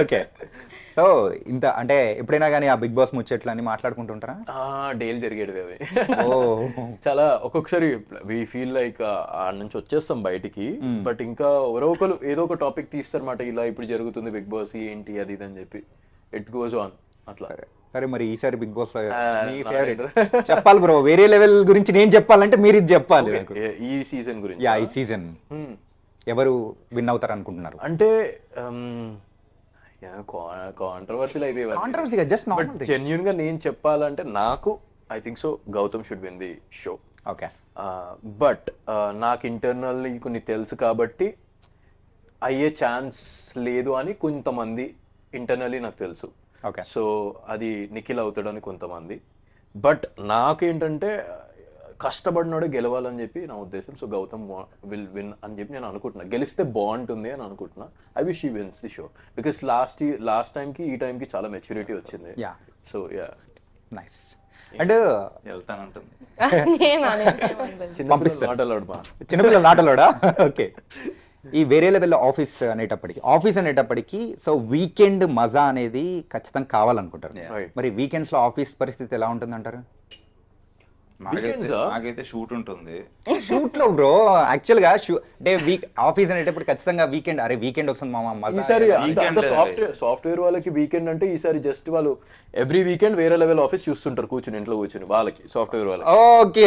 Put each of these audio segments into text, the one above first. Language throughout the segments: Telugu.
ఓకే. సో ఇంత అంటే ఎప్పుడైనా కానీ ఆ బిగ్ బాస్ ముచ్చట్లు అని మాట్లాడుకుంటుంటారా డైలీ జరిగేది అవి. ఓ. చాలా ఒక్కొక్కసారి వి ఫీల్ లైక్ ఆ నుంచి వచ్చేస్తాం బయటికి బట్ ఇంకా ఎవరో ఒకరు ఏదో ఒక టాపిక్ తీస్తారన్నమాట ఇలా ఇప్పుడు జరుగుతుంది బిగ్ బాస్ ఏంటి అది ఇది అని చెప్పి. ఇట్ గోస్ ఆన్ అట్లా. సరే. మరి ఈసారి బిగ్ బాస్లో మీ ఫేవరెట్. చెప్పాలి బ్రో వేరే లెవెల్ గురించి నేను చెప్పాలంటే మీరు ఇది చెప్పాలి ఈ సీజన్ గురించి యా ఈ సీజన్. ఎవరు విన్ అవుతారు అనుకుంటున్నారు అంటే కాంట్రవర్సీలు అయితే జస్ట్ బట్ నార్మల్ జెన్యున్గా నేను చెప్పాలంటే నాకు I think so Gautham should win the show okay but నాకు ఇంటర్నల్లీ కొన్ని తెలుసు కాబట్టి అయ్యే ఛాన్స్ లేదు అని కొంతమంది ఇంటర్నల్లీ నాకు తెలుసు. ఓకే సో అది నిఖిల్ అవుతాడని కొంతమంది. బట్ నాకేంటంటే కష్టపడినాడే గెలవాలని చెప్పి నా ఉద్దేశం. సో గౌతమ్ విల్ విన్ అని చెప్పి నేను అనుకుంటున్నా. గెలిస్తే బాగుంటుంది అని అనుకుంటున్నా. ఐ విష్ ఈ wins the show because last last టైంకి ఈ టైంకి చాలా మెచ్యూరిటీ వచ్చింది. Yeah so yeah nice and వెళ్తానంటుంది. నాటలోడా okay ఈ వేరే లెవెల్ ఆఫీస్ అనేటప్పటికి ఆఫీస్ అనేటప్పటికి సో వీకెండ్ మజా అనేది ఖచ్చితంగా కావాలనుకుంటారు. మరి వీకెండ్స్లో ఆఫీస్ పరిస్థితి ఎలా ఉంటుంది అంటారు నాకైతే షూట్ ఉంటుంది. షూట్లో బ్రో యాక్చువల్గా అంటే వీక్ ఆఫీస్ అనేటప్పుడు ఖచ్చితంగా వీకెండ్ అరే వీకెండ్ వస్తుంది మామ ఈసారి. సాఫ్ట్వేర్ సాఫ్ట్వేర్ వాళ్ళకి వీకెండ్ అంటే ఈసారి జస్ట్ వాళ్ళు every weekend Vere level office చూస్తుంటారు కూర్చుని ఇంట్లో కూర్చుని వాళ్ళకి సాఫ్ట్వేర్ వాళ్ళకి. ఓకే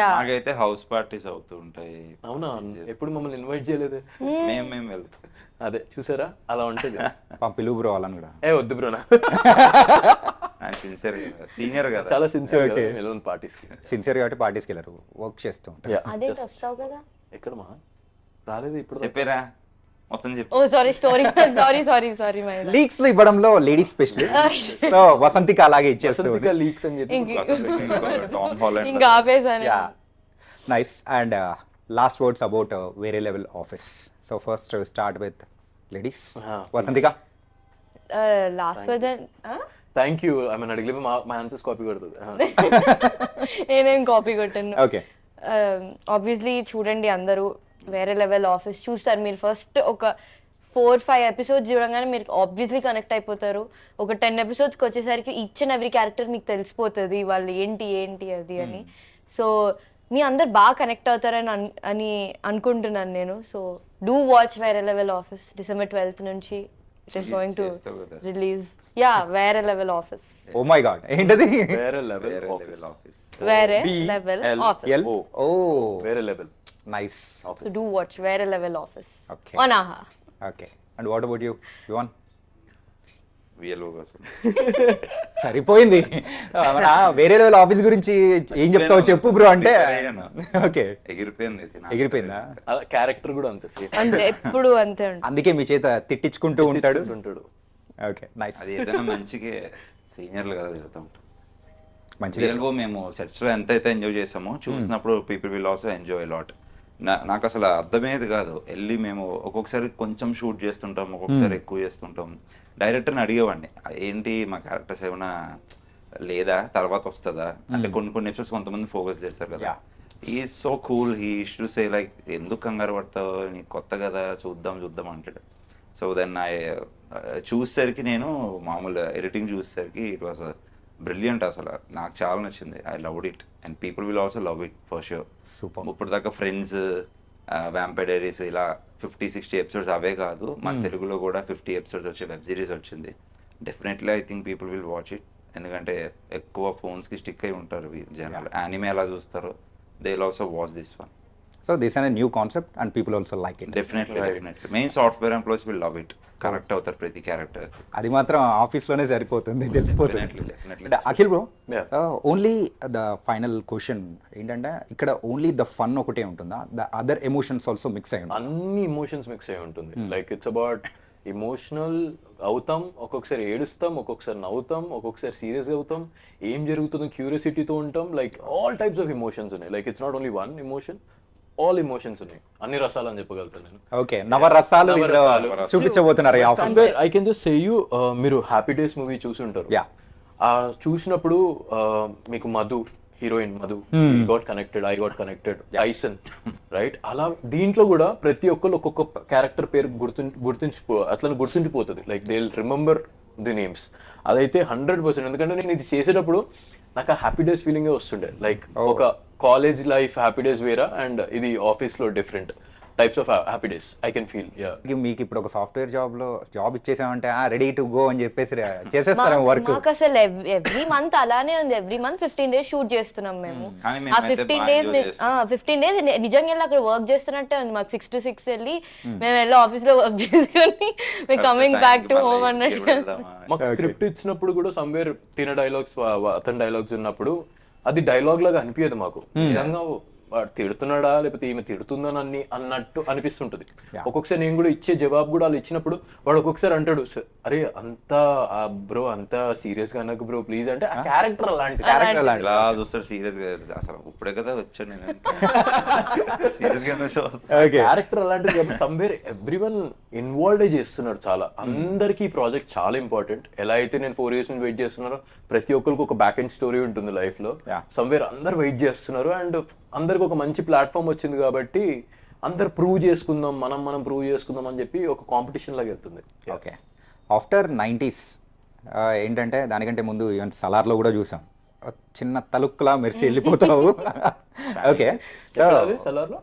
యా నాకైతే హౌస్ పార్టీస్ అవుతూ ఉంటాయి అవునా ఎప్పుడు మమ్మల్ని ఇన్వైట్ చేయలేదు? మేము మేము వెళ్తాం. అదే చూసారా? అలా ఉంటుంది పిలువు బ్రో వాళ్ళని కూడా. ఏ వద్దు బ్రో సిన్సియర్ సీనియర్ కదా. చాలా సిన్సియర్ Okay. వెళ్ళను పార్టీస్ సిన్సియర్ కాబట్టి పార్టీస్కి వెళ్ళరు వర్క్ చేస్తూ ఉంటారు. అదే వస్తావు కదా? ఎక్కడ మా? రాలేదు ఇప్పుడు. చెప్పారా మొత్తం చెప్పి. ఓ sorry story sorry sorry sorry my లీక్స్లో ఇవ్వడంలో లేడీస్ స్పెషలిస్ట్ సో వసంతికి అలాగే ఇచ్చేస్తూ వసంతిక లీక్స్ అని చెప్పి. టామ్ హాలండ్ ఇంకా ఆపేసాను yeah nice and last words about Vere level office so first start with ladies Vasanthika? Last present thank you I mean అడిగి మా మా ఆన్సర్స్ కాపీ కొడుతుంది నేనేం కాపీ కొట్టాను. ఓకే ఆబ్వియస్లీ చూడండి అందరూ వేరే లెవెల్ ఆఫీస్ చూస్తారు. మీరు ఫస్ట్ ఒక ఫోర్ ఫైవ్ ఎపిసోడ్స్ చూడగానే మీరు ఆబ్వియస్లీ కనెక్ట్ అయిపోతారు. ఒక టెన్ ఎపిసోడ్స్కి వచ్చేసరికి ఈచ్ అండ్ ఎవ్రీ క్యారెక్టర్ మీకు తెలిసిపోతుంది. వాళ్ళు ఏంటి ఏంటి అది అని. సో మీ అందరు బాగా కనెక్ట్ అవుతారని అని అనుకుంటున్నాను నేను. So do watch Vere level office December twelfth నుంచి. ఇట్ ఇస్ గోయింగ్ టు చేస్తావు కదా. Release yeah Vere level office oh my god ఏంటది Vere level Vere office level office Vere B level L office L O O Vere level nice So do watch Very Level Office. Okay. on AHA. Okay and what about you Yuvan VLO కోసం సరిపోయింది వేరే లెవెల్ ఆఫీస్ గురించి ఏం చెప్తావు చెప్పు బ్రో అంటే. ఓకే. ఎగిరిపోయింది. ఎగిరిపోయిందా? అలా క్యారెక్టర్ కూడా అంతే ఎప్పుడు అంతే అందుకే మీ చేత తిట్టించుకుంటూ ఉంటాడు. ఉంటాడు. ఓకే నైస్ అది ఏదైనా మంచిగా సీనియర్లు కదా తిరుగుతూ ఉంటాం. మంచిది. రియల్గా మేము సెట్స్లో ఎంత అయితే ఎంజాయ్ చేసామో చూసినప్పుడు people will also enjoy lot నాకు అసలు అర్థమయ్యేది కాదు. వెళ్ళి మేము ఒక్కొక్కసారి కొంచెం షూట్ చేస్తుంటాం ఒక్కొక్కసారి ఎక్కువ చేస్తుంటాం. డైరెక్టర్ని అడిగేవాడిని. ఏంటి మా క్యారెక్టర్స్ ఏమైనా లేదా? తర్వాత వస్తుందా? అంటే కొన్ని కొన్ని ఎపిసోడ్స్ కొంతమంది ఫోకస్ చేస్తారు కదా. ఈ so cool he to say like ఎందుకు కంగారు పడతావు? నీకు కొత్త కదా. చూద్దాం చూద్దాం అంటాడు. సో దెన్ ఐ చూసేసరికి నేను మామూలు ఎడిటింగ్ చూసేసరికి ఇట్ వాస్ బ్రిలియంట్ అసలు. నాకు చాలా నచ్చింది. I love it and people will also love it for sure Super. ఇప్పుడు దాకా ఫ్రెండ్స్ వ్యాంపైర్ డైరీస్ ఇలా ఫిఫ్టీ సిక్స్టీ ఎపిసోడ్స్ అవే కాదు. మన తెలుగులో కూడా ఫిఫ్టీ ఎపిసోడ్స్ వచ్చే వెబ్ సిరీస్ వచ్చింది. Definitely I think people will watch it ఎందుకంటే ఎక్కువ ఫోన్స్కి స్టిక్ అయి ఉంటారు జనాలు. యానిమే ఎలా చూస్తారో they will also watch this one so this అనే new concept and people also like it definitely definitely main software employees will love it correct అవుతారు ప్రతి క్యారెక్టర్ అది మాత్రం ఆఫీస్లోనే సరిపోతుంది తెలిసిపోతుంది. Definitely, definitely. అంటే Akhil bro Yeah. Only the final question ఏంటంటే ఇక్కడ ఓన్లీ ద ఫన్ ఒకటే ఉంటుందా? The other emotions also mix అయి అన్ని ఇమోషన్స్ మిక్స్ అయి ఉంటుంది. లైక్ ఇట్స్ అబౌట్ ఇమోషనల్ అవుతాం ఒక్కొక్కసారి ఏడుస్తాం ఒక్కొక్కసారి నవ్వుతాం ఒక్కొక్కసారి సీరియస్ అవుతాం. ఏం జరుగుతుందో క్యూరియాసిటీతో ఉంటాం. Like all types of emotions ఉన్నాయి. Like it's not only one emotion all emotions ఉన్నాయి. అన్ని రసాలు అని చెప్పగలుగుతాను నేను. ఓకే నవరసాలు. చూపించబోతున్నారు I can just say you మీరు హ్యాపీ డేస్ మూవీ చూసి ఉంటారు చూసినప్పుడు uh, మీకు Madhu heroine Madhu got connected I got connected ఐసన్ right అలా దీంట్లో కూడా ప్రతి ఒక్కరు ఒక్కొక్క క్యారెక్టర్ పేరు గుర్తు గుర్తుంచిపో అట్లా గుర్తుండిపోతుంది. Like they remember the names అదైతే హండ్రెడ్ పర్సెంట్ ఎందుకంటే నేను ఇది చేసేటప్పుడు నాకు ఆ హ్యాపీ డేస్ ఫీలింగే వస్తుండే. లైక్ ఒక కాలేజ్ లైఫ్ హ్యాపీ డేస్ వేరా? అండ్ ఇది ఆఫీస్లో different types of happy days I can feel yeah మీకు ఇప్పుడు ఒక సాఫ్ట్వేర్ జాబ్లో జాబ్ ఇచ్చేసామంటే రెడీ టు గో అని చెప్పేసి చేసేస్తారేమో వర్క్ మాకు అసలు ఎవ్రీ మంత్ అలానే ఉంది. Every month fifteen days shoot చేస్తున్నాం మేము. ఆ ఫిఫ్టీన్ డేస్. ఫిఫ్టీన్ డేస్ నిజంగా వెళ్ళి అక్కడ వర్క్ చేస్తున్నట్టే ఉంది. మాకు సిక్స్ టు సిక్స్ వెళ్ళి మేము వెళ్ళి ఆఫీస్లో వర్క్ చేసుకొని మేము కమింగ్ బ్యాక్ టు హోమ్ అన్నట్టు మాకు స్క్రిప్ట్ ఇచ్చినప్పుడు కూడా సమ్వేర్ తిన డైలాగ్స్ అతని డైలాగ్స్ ఉన్నప్పుడు అది డైలాగ్ లాగా అనిపించదు మాకు. నిజంగా వాడు తిడుతున్నాడా? లేకపోతే ఈమె తిడుతుందని అన్నట్టు అనిపిస్తుంటది. ఒక్కొక్కసారి నేను కూడా ఇచ్చే జవాబు కూడా వాళ్ళు ఇచ్చినప్పుడు వాడు ఒక్కొక్కసారి అంటాడు "స- అరే అంత బ్రో అంత సీరియస్గా నాకు బ్రో ప్లీజ్ అంటే ఆ క్యారెక్టర్ అలాంటి క్యారెక్టర్ లాంటి ఇలా చూస్తాడు సీరియస్గా అసలు ఇప్పుడే కదా వచ్చాను నేను. సీరియస్ గానే క్యారెక్టర్ అలాంటిది సమ్వేర్ ఎవ్రీ వన్ ఇన్వాల్వ్ చేస్తున్నారు చాలా. అందరికీ ఈ ప్రాజెక్ట్ చాలా ఇంపార్టెంట్ ఎలా అయితే నేను ఫోర్ ఇయర్స్ నుంచి వెయిట్ చేస్తున్నారో ప్రతి ఒక్కరికి ఒక బ్యాక్ ఎండ్ స్టోరీ ఉంటుంది లైఫ్లో. సమ్వేర్ అందరు వెయిట్ చేస్తున్నారు అండ్ అందరికి ఒక మంచి ప్లాట్ఫామ్ వచ్చింది కాబట్టి అందరు ప్రూవ్ చేసుకుందాం మనం మనం ప్రూవ్ చేసుకుందాం అని చెప్పి ఒక కాంపిటీషన్ లాగా వెళ్తుంది. ఓకే ఆఫ్టర్ నైంటీస్ ఏంటంటే దానికంటే ముందు ఈవెన్ సలార్లో కూడా చూసాం. చిన్న తలుక్కులా మెరిసి వెళ్ళిపోతావు. Okay సలార్లో?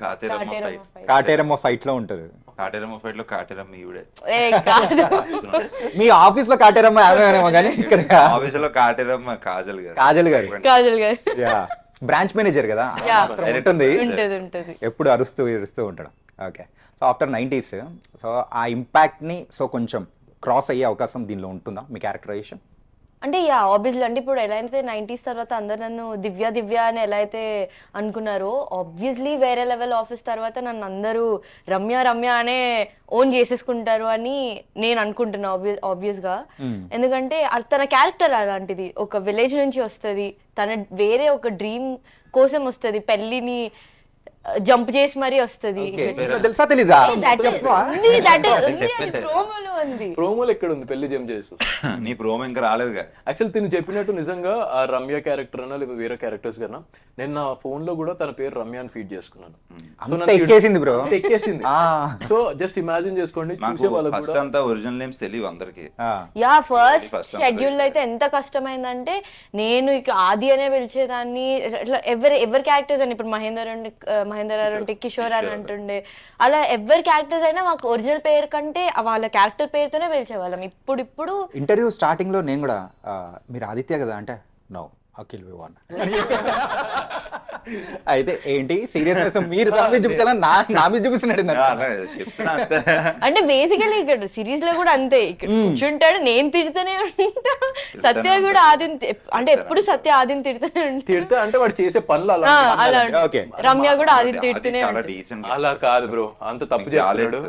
Kateramma Kateramma fight fight. Kateramma ఫైట్లో ఉంటుంది. కాటేరమ్మ ఫైట్లో కాటేరమ్మ ఈవిడే. ఏ కాదు. మీ ఆఫీస్లో కాటేరమ్మ కానీ ఇక్కడ ఆఫీస్లో కాటేరమ్మ కాజల్ గారు. కాజల్ గారు. కాజల్ గారు. యా బ్రాంచ్ మేనేజర్ కదా ఉంటది. ఎప్పుడు అరుస్తూ ఇరుస్తూ ఉంటాడు. Okay so after nineties so ఆ ఇంపాక్ట్ని సో కొంచెం క్రాస్ అయ్యే అవకాశం దీనిలో ఉంటుందా మీ క్యారెక్టరైజేషన్ అంటే యా ఆబ్వియస్లీ అంటే ఇప్పుడు ఎలా అయితే నైంటీస్ తర్వాత అందరు నన్ను దివ్య దివ్య అని ఎలా అయితే అనుకున్నారో ఆబ్వియస్లీ వేరే లెవెల్ ఆఫీస్ తర్వాత నన్ను అందరూ రమ్య రమ్య అనే ఓన్ చేసేసుకుంటారు అని నేను అనుకుంటున్నా ఆబ్వియస్గా ఎందుకంటే అది తన క్యారెక్టర్ అలాంటిది. ఒక విలేజ్ నుంచి వస్తుంది. తన వేరే ఒక డ్రీమ్ కోసం వస్తుంది. పెళ్ళిని జంప్ చేసి మరీ వస్తుంది. తెలుసా తెలీదా? దట్ చెప్పవా? ఉంది దట్ ఉంది చెప్పేసేయ్. ప్రోమోలో ఉంది ప్రోమోలు ఎక్కడ ఉంది పెళ్ళి జమ్ చేసు నీ ప్రోమో ఇంకా రాలేదుగా యాక్చువల్ తిని చెప్పినట్టు నిజంగా ఆ రమ్య క్యారెక్టర్ అన్నా లేకపోతే వేరే క్యారెక్టర్స్ కన్నా నేను నా ఫోన్లో కూడా తన పేరు రమ్య అని ఫీడ్ చేసుకున్నాను ఎక్కేసింది బ్రో ఎక్కేసింది. ఆ. సో జస్ట్ ఇమాజిన్ చేసుకోండి. చూసే వాళ్ళకి ఫస్ట్ అంతా ఒరిజినల్ నేమ్స్ తెలియవు అందరికి. యా ఫస్ట్ షెడ్యూల్ అయితే ఎంత కష్టమైందంటే నేను ఇక ఆది అనే పిలిచేదాన్ని ఇట్లా ఎవరి ఎవరి క్యారెక్టర్స్ అని ఇప్పుడు మహేందర్ అంటే మహేందర్ అంటే కిషోర్ అని అంటుండే. అలా ఎవరి క్యారెక్టర్స్ అయినా మాకు ఒరిజినల్ పేరు కంటే వాళ్ళ క్యారెక్టర్ పేరుతోనే పిలిచేవాళ్ళం. ఇప్పుడు ఇప్పుడు ఇంటర్వ్యూ స్టార్టింగ్లో నేను కూడా మీరు ఆదిత్య కదా? అంటే నో అఖిల్ వివాన్ అయితే ఏంటి? సీరియస్నెస్ మీరు దాని నా నా మీద చూపిస్తున్నాడు అంటే. బేసికలీ ఇక్కడ సిరీస్లో కూడా అంతే. ఇక్కడ కూర్చుంటాడు నేను తిడుతూనే ఉంటా. సత్య కూడా ఆదిని అంటే ఎప్పుడు సత్య ఆదిని తిడుతూనే ఉంటా తిడితే అంటే వాడు చేసే పనులు అలా అలా ఓకే రమ్య కూడా ఆదిని తిడుతూనే చాలా ఉంటుంది డీసెంట్ అలా కాదు బ్రో అంత తప్పు చేస్తున్నాడు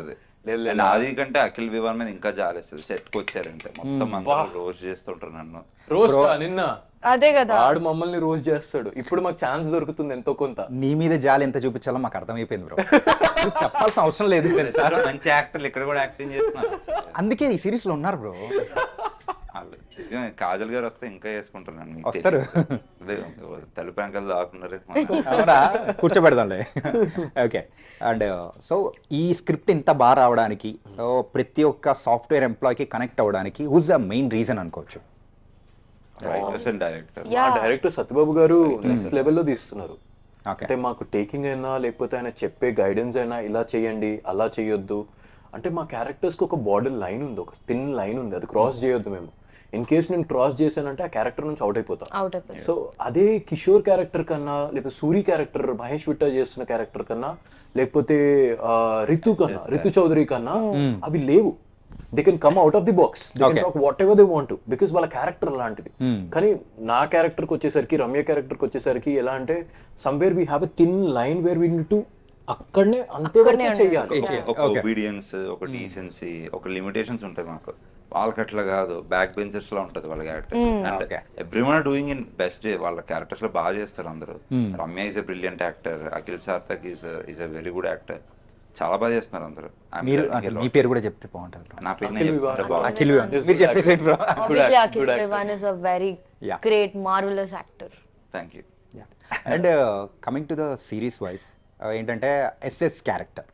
లేదు లేదు. నాది కంటే అఖిల్ వివాన్ మీద ఇంకా జాలేస్తుంది. సెట్కి వచ్చారంటే మొత్తం అందరూ రోజు చేస్తుంటారు నన్ను. రోజ్ నిన్న? అదే కదా. వాడు మమ్మల్ని రోజు చేస్తాడు. ఇప్పుడు మాకు ఛాన్స్ దొరుకుతుంది ఎంతో కొంత. నీ మీద జాలి ఎంత చూపించాలో మాకు అర్థమైపోయింది బ్రో. చెప్పాల్సిన అవసరం లేదు చాలా మంచి యాక్టర్లు ఇక్కడ కూడా యాక్టింగ్ చేస్తున్నారు. అందుకే ఈ సిరీస్లో ఉన్నారు బ్రో. కాజల్ గారు వస్తే ఇంకా వేసుకుంటున్నాను వస్తారు. తలుపు అంకలు దాక్కున్నారు. అవునా? కూర్చోబెడదాంలే. ఓకే. అండ్ సో ఈ స్క్రిప్ట్ ఇంత బాగా రావడానికి సో ప్రతి ఒక్క సాఫ్ట్వేర్ ఎంప్లాయ్కి కనెక్ట్ అవ్వడానికి హూజ్ ద మెయిన్ రీజన్ అనుకోవచ్చు? డైరెక్టర్ సత్యబాబు గారు నెక్స్ట్ లెవెల్లో తీస్తున్నారు. ఓకే అంటే మాకు టేకింగ్ అయినా లేకపోతే ఆయన చెప్పే గైడెన్స్ అయినా ఇలా చేయండి అలా చేయొద్దు. అంటే మా క్యారెక్టర్స్కి ఒక బార్డర్ లైన్ ఉంది ఒక థిన్ లైన్ ఉంది. అది క్రాస్ చేయొద్దు మేము. ఇన్ కేస్ నేను క్రాస్ చేశానంటే ఆ క్యారెక్టర్ నుంచి అవుట్ అయిపోతా. అవుట్ అయిపోయింది సో అదే కిషోర్ క్యారెక్టర్ కన్నా లేకపోతే సూరి క్యారెక్టర్ మహేష్ విట్టా చేస్తున్న క్యారెక్టర్ కన్నా లేకపోతే ఆ, రితు కన్నా రితు చౌదరి కన్నా అవి లేవు. They can come out of the box they can Okay. Talk whatever they want because వాళ్ళ క్యారెక్టర్ అలాంటిది. కానీ నా క్యారెక్టర్కి వచ్చేసరికి రమ్య క్యారెక్టర్కి వచ్చేసరికి ఎలా అంటే somewhere we have a thin line where we to అక్కడనే అంతే చెయ్యాలి ఒక ఒబీడియన్స్ ఒక డీసెన్సీ ఒక లిమిటేషన్స్ ఉంటాయి మాకు. వాళ్ళకి అట్లా కాదు బ్యాక్ బెంచర్స్లో ఉంటది వాళ్ళ characters and every one doing in best వాళ్ళ క్యారెక్టర్స్లో బాగా చేస్తారు అందరూ Ramya is a brilliant actor Akhil Sarthak is is a very good actor చాలా బాగా చేస్తున్నారు అందరూ మీరు. మీ పేరు కూడా చెప్తే bro. నా పేరు అఖిల్ వివాహ బాగా అఖిల్ వివాహ్. Just మీరు good చెప్పేసేయండి bro actor. Obviously, Good Akhil actor. Devan is a very Yeah. great, marvelous actor. Thank you and coming to the series wise ఏంటంటే SS character.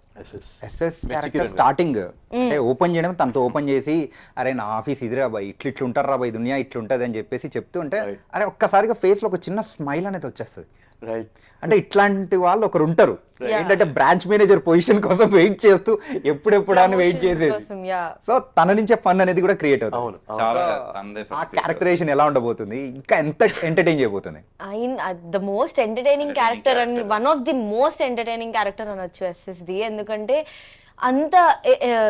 SS character starting అంటే ఓపెన్ చేయడం తనతో ఓపెన్ చేసి అరే నా ఆఫీస్ ఇదిరా బాయ్ ఇట్లా ఇట్లా ఉంటారు రా బాయ్ దునియా ఇట్లా ఉంటుంది అని చెప్పేసి చెప్తూ ఉంటే. అరే ఒక్కసారిగా face లో ఒక చిన్న స్మైల్ అనేది వచ్చేస్తుంది. రైట్ అంటే ఇట్లాంటి వాళ్ళు ఒకరు ఉంటారు. ఏంటంటే బ్రాంచ్ మేనేజర్ పొజిషన్ కోసం వెయిట్ చేస్తూ ఎప్పుడెప్పుడు అని వెయిట్ చేసేది. సో తన నుంచే ఫన్ అనేది కూడా క్రియేట్ అవుతుంది. ఆ క్యారెక్టరేషన్ ఎలా ఉండబోతుంది? ఇంకా ఎంత ఎంటర్టైన్ చేయబోతుంది? ఆయన ద మోస్ట్ ఎంటర్టైనింగ్ క్యారెక్టర్ అని. One of the most entertaining character అనొచ్చు ఎస్ఎస్ది ఎందుకంటే అంత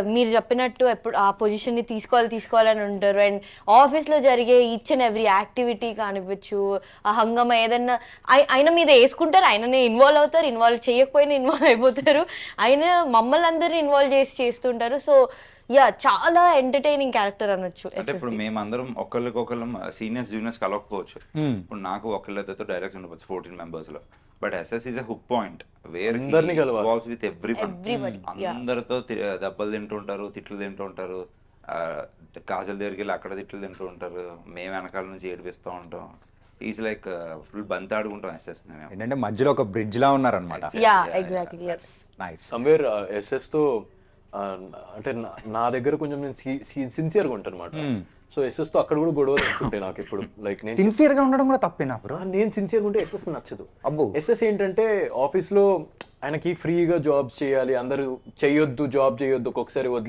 మీరు చెప్పినట్టు ఎప్పుడు ఆ పొజిషన్ని తీసుకోవాలి తీసుకోవాలని ఉంటారు. అండ్ ఆఫీస్లో జరిగే ఈచ్ అండ్ ఎవ్రీ యాక్టివిటీ కానివ్వచ్చు ఆ హంగమ ఏదన్నా ఆయ- ఆయన మీద వేసుకుంటారు ఆయననే ఇన్వాల్వ్ అవుతారు ఇన్వాల్వ్ చేయకపోయినా ఇన్వాల్వ్ అయిపోతారు. ఆయన మమ్మల్ని అందరినీ ఇన్వాల్వ్ చేసి చేస్తుంటారు. సో యా చాలా ఎంటర్టైనింగ్ క్యారెక్టర్ అనొచ్చు అంటే ఇప్పుడు మేమందరం ఒకళ్ళకొకళ్ళం సీనియర్స్ జూనియర్స్ కలవకపోవచ్చు. ఇప్పుడు నాకు ఒకళ్ళతో డైరెక్ట్స్ ఉండవచ్చు ఫోర్టీన్ మెంబర్స్లో. But SS is a hook point where. Walls with every. అందరితో దెబ్బలు తింటుంటారు తిట్లు తింటుంటారు ఆ, కాజల్ దగ్గరికి వెళ్ళి అక్కడ తిట్లు తింటూ ఉంటారు మేము వెనకాల నుంచి ఏడిపిస్తూ ఉంటాం. ఈజ్ లైక్ ఫుల్ బంతి ఆడుకుంటాం ఎస్ఎస్ ఏంటంటే మధ్యలో ఒక బ్రిడ్జ్ లా ఉన్నారనమాట నైస్ సమ్వేర్ ఎస్ఎస్తో అంటే నా- నా దగ్గర కొంచెం నేను సిన్సియర్గా ఉంటాను అనమాట సో ఎస్ఎస్తో అక్కడ కూడా గొడవలు వస్తుంటాయి నాకు ఇప్పుడు. లైక్ నేను సిన్సియర్గా ఉండడం కూడా తప్పేనా నేను సిన్సియర్ ఉంటే ఎస్ఎస్ నచ్చదు. అబ్బో. ఎస్ఎస్ ఏంటంటే ఆఫీస్లో ఆయనకి ఫ్రీగా జాబ్ చేయాలి అందరూ చేయొద్దు జాబ్ చేయొద్దు ఒక్కొక్కసారి వదిలే